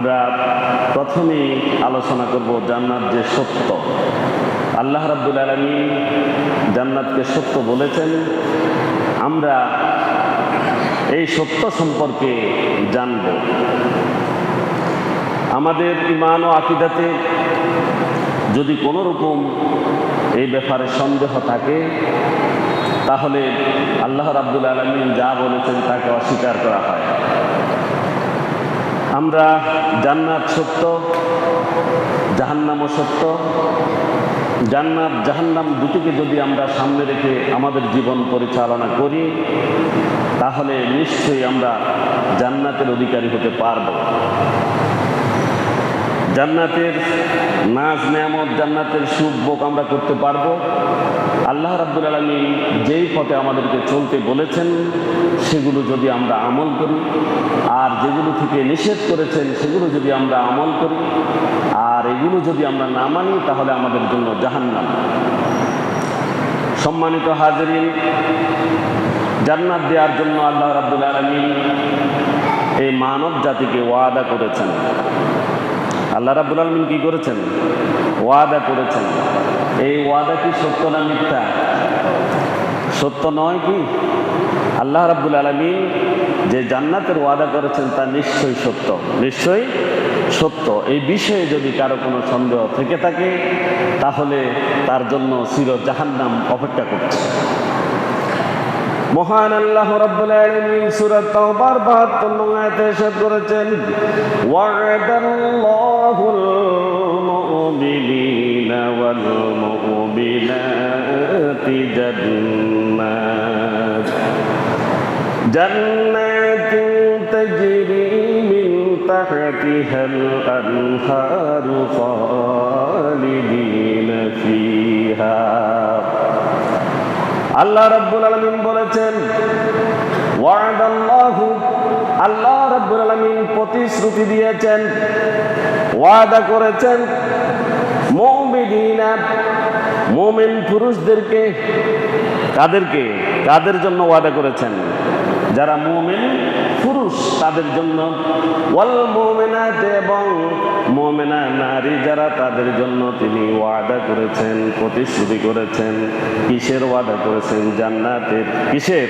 আমরা প্রথমেই আলোচনা করব জান্নাত যে সত্য। আল্লাহ রাব্বুল আলমী জান্নাতকে সত্য বলেছেন। আমরা এই সত্য সম্পর্কে জানব। আমাদের ইমান ও আকিদাতে যদি কোনো রকম এই ব্যাপারে সন্দেহ থাকে, তাহলে আল্লাহ রাব্বুল আলমিন যা বলেছেন তাকে অস্বীকার করা হয়। আমরা জান্নাত সত্য, জাহান্নামও সত্য। জান্নাত, জাহান্নাম দুটিকে যদি আমরা সামনে রেখে আমাদের জীবন পরিচালনা করি, তাহলে নিশ্চয়ই আমরা জান্নাতের অধিকারী হতে পারব। জান্নাতের নাচ নেয়ামত, জান্নাতের সুখ, ভোগ আমরা করতে পারব। আল্লাহ রাব্বুল আলমী যেই পথে আমাদেরকে চলতে বলেছেন, সেগুলো যদি আমরা আমল করি, আর যেগুলো থেকে নিষেধ করেছেন, সেগুলো যদি আমরা আমল করি, আর এগুলো যদি আমরা না মানি, তাহলে আমাদের জন্য জাহান্নাম। সম্মানিত হাজরিন, জান্নাত দেওয়ার জন্য আল্লাহ রাব্বুল আলমী এই মানব জাতিকে ওয়াদা করেছেন। আল্লাহ রাব্বুল আলমিন কি করেছেন? ওয়াদা করেছেন। এই ওয়াদা কি সত্য না মিথ্যা? সত্য নয় কি? আল্লাহ রাব্বুল আলমিন যে জান্নাতের ওয়াদা করেছেন তা নিশ্চয়ই সত্য। নিশ্চয়ই সত্য। এই বিষয়ে যদি কারও কোনো সন্দেহ থেকে থাকে, তাহলে তার জন্য চির জাহান্নাম অপেক্ষা করছে। মহান আল্লাহ রাব্বুল আলামিন সূরা তাওবার 72 নং আয়াতে ইরশাদ করেছেন, ওয়া'দাল্লাহুল মুমিনিনা ওয়াল মুমিনাতি জান্নাত। তাজরি মিন তাহতিহাল আনহারু খালিদিনা ফিহা আল্লাহ রাব্বুল আলামিন বলেছেন আল্লাহ রাব্বুল আলামিন প্রতিশ্রুতি দিয়েছেন, ওয়াদা করেছেন মুমিন পুরুষদেরকে, কাদেরকে, কাদের জন্য ওয়াদা করেছেন? যারা মোমেন, পুরুষ তাদের জন্য। ওয়াল মুমিনাত এবং মোমেনা নারী যারা তাদের জন্য তিনি ওয়াদা করেছেন, প্রতিশ্রুতি করেছেন, কিসের ওয়াদা করেছেন? জান্নাতের কিসের?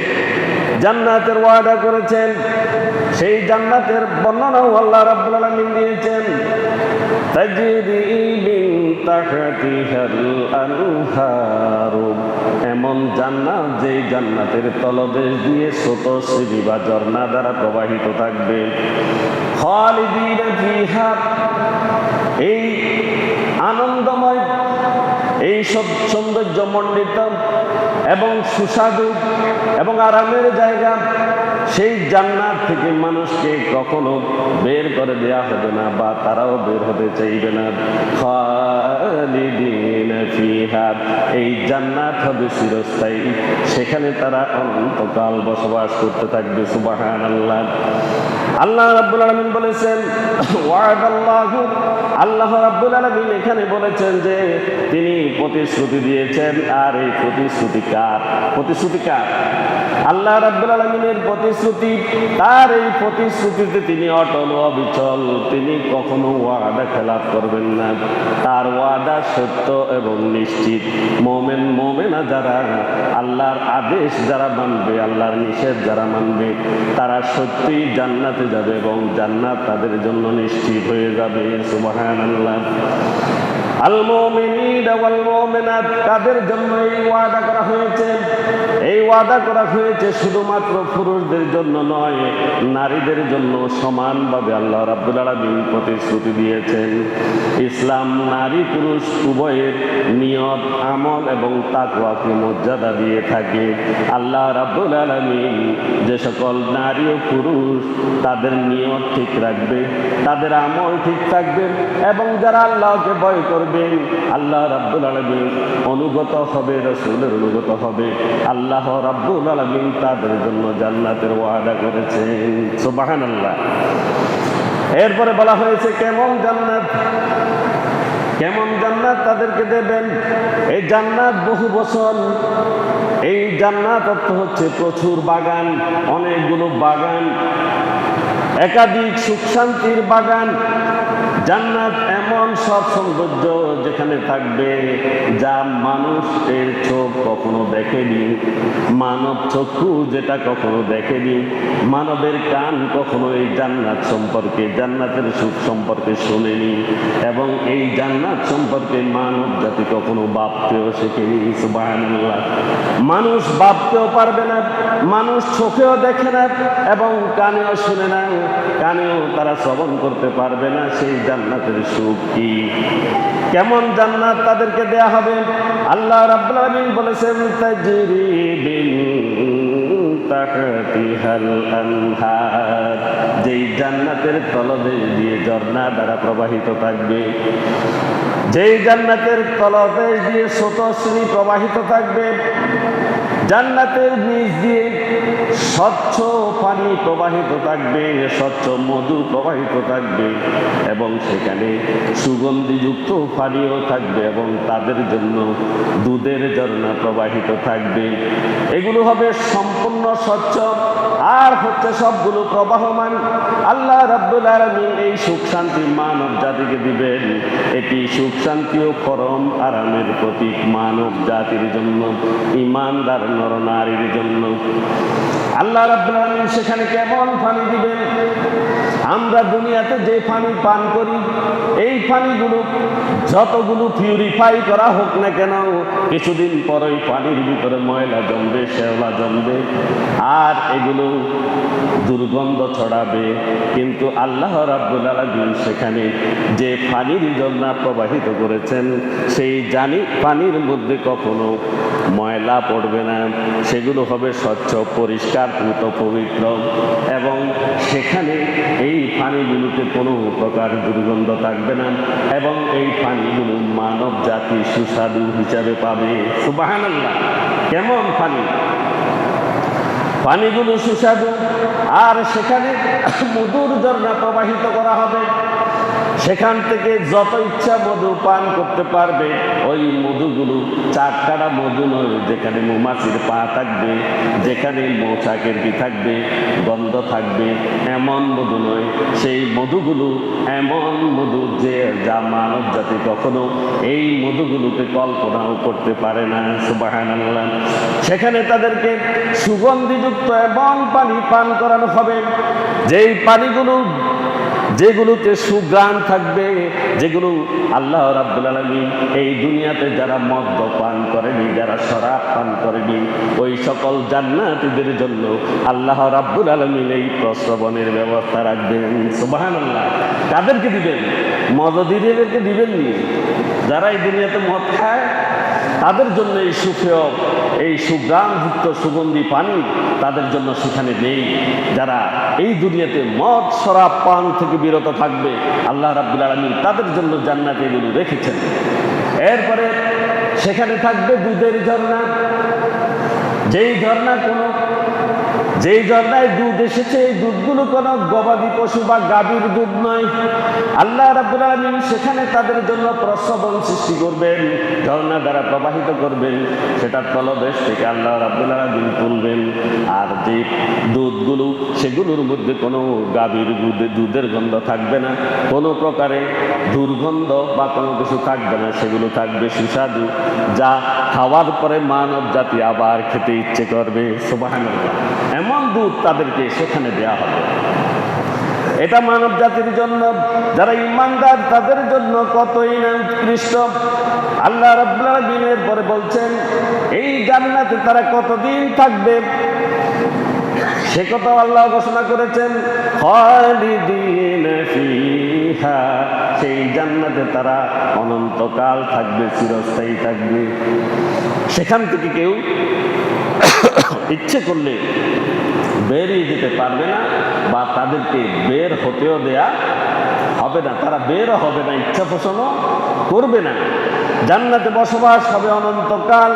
জান্নাতের ওয়াদা করেছেন। সেই জান্নাতের বর্ণনাও আল্লাহ রাব্বুল আলামিন দিয়েছেন। মিন তাহতিহাল আনহারু এমন জান্নাত যে জান্নাতের তলদেশ দিয়ে ছোট সিঁড়ি বা ঝর্ণা দ্বারা প্রবাহিত থাকবে। খালিদিনা ফিহা, এই আনন্দময়, এই সব সৌন্দর্য মণ্ডিত এবং সুস্বাদু এবং আরামের জায়গা, সেই জান্নাত থেকে মানুষকে কখনো বের করে দেয়া হবে না বা তারাও বের হতে চাইবে না। এই জান্নাত হবে চিরস্থায়ী। সেখানে তারা অনন্তকাল বসবাস করতে থাকবে সুবাহান আল্লাহ আল্লাহ রাব্বুল আলামিন বলেছেন, ওয়াদাল্লাহু, আল্লাহ রাব্বুল আলমিন এখানে বলেছেন যে তিনি প্রতিশ্রুতি দিয়েছেন আর এই প্রতিশ্রুতি কার প্রতিশ্রুতি কার আল্লাহ রাব্বুল আলামিনের প্রতিশ্রুতি, তার এই প্রতিশ্রুতিতে তিনি অটল অবিচল। তিনি কখনো ওয়াদা খেলাপ করবেন না। তার ওয়াদা সত্য এবং নিশ্চিত। মোমেন, মোমেনা যারা, আল্লাহর আদেশ যারা মানবে, আল্লাহর নিষেধ যারা মানবে, তারা সত্যিই জান্নাতে যাবে এবং জান্নাত তাদের জন্য নিশ্চিত হয়ে যাবে। সুবহানাল্লাহ। আল মুমিনিনা ওয়াল মুমিনাত তাদের জন্য এই ওয়াদা করা হয়েছে। এই ওয়াদা করা হয়েছে শুধুমাত্র পুরুষদের জন্য নয়, নারীদের জন্য সমানভাবে আল্লাহ রাব্বুল আলামিন প্রতিশ্রুতি দিয়েছেন। ইসলাম, নারী, পুরুষ উভয়ের নিয়ত, আমল এবং তাকওয়াকে মর্যাদা দিয়ে থাকে। আল্লাহ রাব্দুল আলামিন যে সকল নারী ও পুরুষ তাদের নিয়ত ঠিক রাখবে, তাদের আমল ঠিক থাকবে এবং যারা আল্লাহকে ভয় করবে আল্লাহ রাব্বুল আলামিন অনুগত হবে, রসুলের অনুগত হবে। আল্লাহ রাব্বুল আলামিন তাদের জন্য জান্নাতের ওয়াদা করেছেন সুবহানাল্লাহ। এরপরে বলা হয়েছে, কেমন জান্নাত? কেমন জান্নাত তাদেরকে দেবেন? এই জান্নাত বহু বছর, এই জান্নাত অর্থ হচ্ছে প্রচুর বাগান, অনেকগুলো বাগান, একাধিক সুখ শান্তির বাগান জান্নাত এমন সব সৌন্দর্য যেখানে থাকবে যা মানুষের চোখ কখনো দেখেনি, মানব চক্ষু যেটা কখনো দেখেনি, মানবের কান কখনো এই জান্নাত সম্পর্কে, জান্নাতের সুখ সম্পর্কে শোনেনি এবং এই জান্নাত সম্পর্কে মানব জাতি কখনো ভাবতেও শেখেনি, সুবহানাল্লাহ। মানুষ ভাবতেও পারবে না, মানুষ চোখেও দেখে না এবং কানেও শুনে না, কানেও তারা শ্রবণ করতে পারবে না, সেই জান্নাতের সুখ কি? কেমন জান্নাত তাদেরকে দেয়া হবে? আল্লাহ রাব্বুল আলামিন বলেছেন, তাজরি বিন যেই জান্নাতের তলদেশ দিয়ে ঝর্ণা দ্বারা প্রবাহিত থাকবে, যেই জান্নাতের তলদেশ দিয়ে স্রোতশ্রী প্রবাহিত থাকবে জান্নাতের নিচ দিয়ে স্বচ্ছ পানি প্রবাহিত থাকবে, স্বচ্ছ মধু প্রবাহিত থাকবে এবং সেখানে সুগন্ধিযুক্ত পানিও থাকবে এবং তাদের জন্য দুধের ঝর্ণা প্রবাহিত থাকবে। এগুলো হবে সম্পূর্ণ স্বচ্ছ আর হচ্ছে সবগুলো প্রবাহমান। আল্লাহ রাব্বুল আলামিন এই সুখ শান্তি মানব জাতিকে দিবেন। এটি সুখ শান্তি ও পরম আরামের প্রতীক মানব জাতির জন্য। ইমানদার নরনারীর জন্য। আল্লাহ রাব্বুল আলামিন সেখানে কেমন পানি দিবেন? আমরা দুনিয়াতে যে পানি পান করি, এই পানিগুলো যতগুলো পিউরিফাই করা হোক না কেন, কিছুদিন পর ওই পানির ভিতরে ময়লা জমবে শ্যাওলা জমবে, আর এগুলো দুর্গন্ধ ছড়াবে। কিন্তু আল্লাহ রাব্বুল আলামিন সেখানে যে পানির জন্যা প্রবাহিত করেছেন, সেই জানি পানির মধ্যে কখনো ময়লা পড়বে না। সেগুলো হবে স্বচ্ছ, পরিষ্কার পবিত্র এবং সেখানে এই পানিগুলোতে কোনো প্রকার দুর্গন্ধ থাকবে না এবং এই পানিগুলো মানব জাতি সুস্বাদু হিসাবে পাবে। সুবাহান্লাহ কেমন পানি? পানিগুলো সুস্বাদু। আর সেখানে মধুর ঝর্ণা প্রবাহিত করা হবে। সেখান থেকে যত ইচ্ছা মধু পান করতে পারবে, ওই মধুগুলো চারটারা মধু নয়, যেখানে মৌমাছির পা থাকবে, যেখানে মৌচাকের কি থাকবে, গন্ধ থাকবে, এমন মধু নয়। সেই মধুগুলো এমন মধু যে যা মানব জাতি কখনো এই মধুগুলোকে কল্পনাও করতে পারে না সুবাহান সেখানে তাদেরকে সুগন্ধিযুক্ত এবং পানি পান করানো হবে। যেই পানিগুলো যেগুলোতে সুগ্রাণ থাকবে, যেগুলো আল্লাহ রাব্বুল আলামিন এই দুনিয়াতে যারা মদ্য পান করেনি, যারা শরাব পান করেনি, ওই সকল জান্নাতিদের জন্য আল্লাহ রাব্বুল আলামিন এই প্রশ্রবণের ব্যবস্থা রাখবেন। সুবহানাল্লাহ। কাদেরকে দিবেন? মদদিদেরকে দিবেন নি যারা এই দুনিয়াতে মদ খায়, তাদের জন্য এই সুখেয় এই সুগ্রামভুক্ত সুগন্ধি পানি তাদের জন্য সেখানে নেই। যারা এই দুনিয়াতে মদ, শরাব, পান থেকে বিরত থাকবে, আল্লাহ রাবুল আলমী তাদের জন্য জান্নাতে এগুলো রেখেছেন। এরপরে সেখানে থাকবে দুধের ঝর্ণা। যেই ঝর্ণা কোনো যেই ঝর্ণায় দুধ এসেছে, এই দুধগুলো কোনো গবাদি পশু বা গাভীর দুধ নয়। আল্লাহ আলামিন সেখানে তাদের জন্য প্রসবন সৃষ্টি করবেন, ঝর্ণা দ্বারা প্রবাহিত করবেন। সেটা তলদেশ থেকে আল্লাহ আলামিন তুলবেন। আর যে দুধগুলো, সেগুলোর মধ্যে কোনো গাভীর দুধে, দুধের গন্ধ থাকবে না। কোনো প্রকারে দুর্গন্ধ বা কোনো কিছু থাকবে না। সেগুলো থাকবে সুস্বাদু, যা খাওয়ার পরে মানব জাতি আবার খেতে ইচ্ছে করবে এমন দুধ তাদেরকে সেখানে দেয়া হবে। এটা মানব জাতির জন্য, যারা ইমানদার, তাদের জন্য কতই না উৎকৃষ্ট। আল্লাহ আলামিনের পরে বলছেন, এই জান্নাতে তারা কতদিন থাকবে? সে কথা আল্লাহ ঘোষণা করেছেন সেই জান্নাতে তারা অনন্তকাল থাকবে, চিরস্থায়ী থাকবে। সেখান থেকে কেউ ইচ্ছে করলে বেরিয়ে যেতে পারবে না বা তাদেরকে বের হতেও দেয়া হবে না। তারা বের হবে না, ইচ্ছা পোষণও করবে না। জান্নাতে বসবাস হবে অনন্তকাল,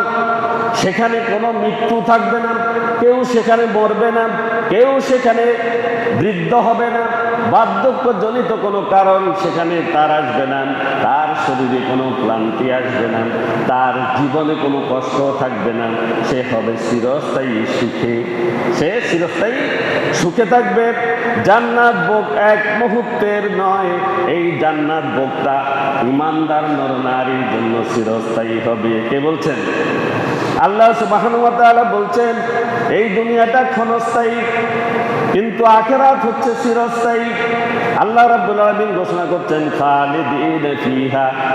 সেখানে কোনো মৃত্যু থাকবে না। কেউ সেখানে মরবে না, কেউ সেখানে বৃদ্ধ হবে না। বার্ধক্যজনিত কোনো কারণ সেখানে তার আসবে না, তার শরীরে কোনো ক্লান্তি আসবে না, তার জীবনে কোনো কষ্ট থাকবে না। সে হবে চিরস্থায়ী সুখে, সে চিরস্থায়ী সুখে থাকবে। জান্নাত ভোগ এক মুহূর্তের নয়, এই জান্নাত ভোগটা ইমানদার নর নারীর জন্য চিরস্থায়ী হবে। কে বলছেন? আল্লাহ ওয়া বলছেন এই দুনিয়াটা ক্ষণস্থায়ী কিন্তু আখেরাত হচ্ছে চিরস্থায়ী। আল্লাহ রাব্বুল আলামিন ঘোষণা করছেন খালিদিন